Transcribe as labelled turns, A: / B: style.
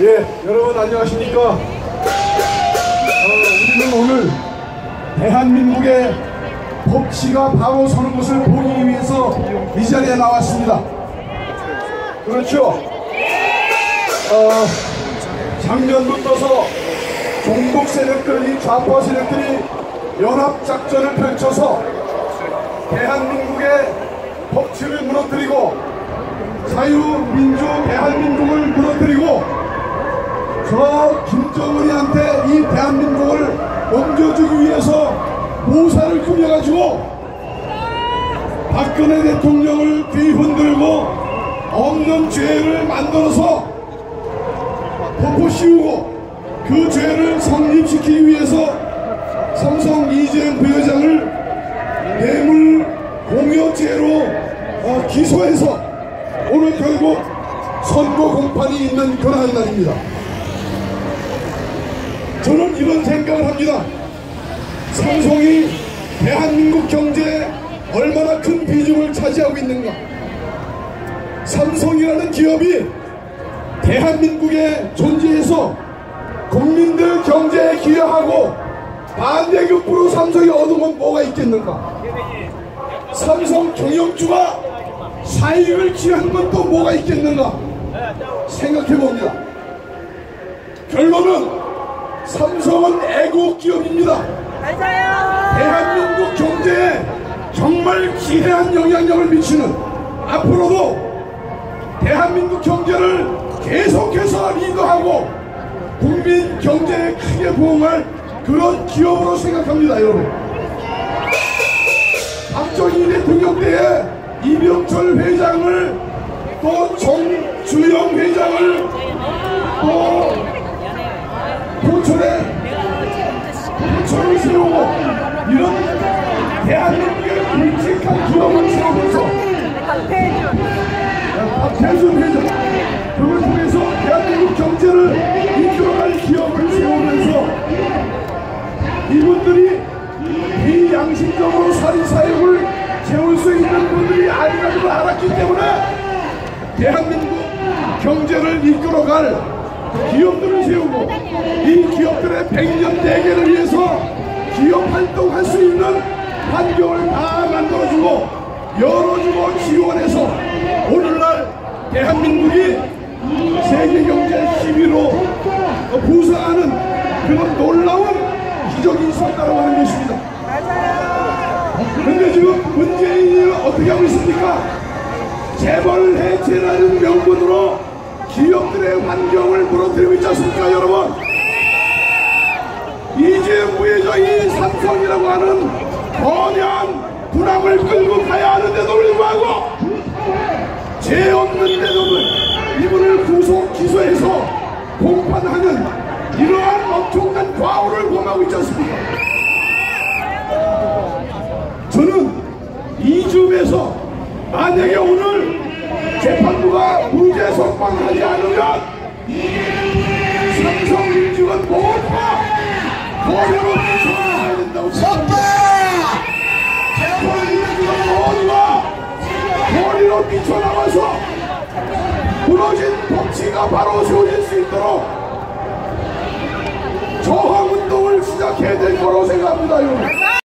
A: 예, 여러분 안녕하십니까? 어, 우리는 오늘 대한민국의 법치가 바로 서는 것을 보기 위해서 이 자리에 나왔습니다. 그렇죠? 어, 작년부터서 종북 세력들이 좌파 세력들이 연합작전을 펼쳐서 대한민국의 법치를 무너뜨리고 자유민주 대한민국을 무너뜨리고 저 김정은이한테 이 대한민국을 옮겨주기 위해서 모사를 꾸며가지고 박근혜 대통령을 뒤흔들고 없는 죄를 만들어서 덮어 씌우고 그 죄를 성립시키기 위해서 삼성 이재용 부회장을 뇌물 공여죄로 어, 기소해서 오늘 결국 선거 공판이 있는 그러한 날입니다. 저는 이런 생각을 합니다. 삼성이 대한민국 경제에 얼마나 큰 비중을 차지하고 있는가. 삼성이라는 기업이 대한민국에 존재해서 국민들 경제에 기여하고 반대급부로 삼성이 얻은 건 뭐가 있겠는가. 삼성 경영주가 사익을 취한 건 또 뭐가 있겠는가 생각해 봅니다. 결론은 삼성은 애국 기업입니다. 대한민국 경제에 정말 기해한 영향력을 미치는 앞으로도 대한민국 경제를 계속해서 리드하고 국민 경제에 크게 부응할 그런 기업으로 생각합니다, 여러분. 박정희 대통령 때에 이병철 회장을 또 정주영 회장을 또 포천에 포천을 세우고 이런 대한민국의 굵직한 기업을 세우면서 박태준 회장 그걸 통해서 대한민국 경제를 이끌어갈 기업을 세우면서 이분들이 비양심적으로 살인사역을 세울 수 있는 분들이 아니라는 걸 알았기 때문에 대한민국 경제를 이끌어갈 기업들을 세우고 이 기업들의 백년 대계를 위해서 기업 활동할 수 있는 환경을 다 만들어주고 열어주고 지원해서 오늘날 대한민국이 세계경제 10위로 부상하는 그런 놀라운 기적이 있었다고 하는 것입니다. 그런데 지금 문재인이 어떻게 하고 있습니까? 재벌 해체라는 명분으로 기업들의 환경을 무너뜨리고 있지 않습니까 여러분? 이재용 부회장이 삼성이라고 하는 거대한 분함을 끌고 가야 하는데도 불구하고 죄 없는데도 이분을 구속 기소해서 공판하는 이러한 엄청난 과오를 범하고 있지 않습니까? 저는 이 줌에서 만약에 오늘 재판부가 무죄 석방하지 않으면 삼성민주은 모두가 거대로 비춰나 법치가 바로 세워질 수 있도록 저항운동을 시작해야 될 거라고 생각합니다. 여러분.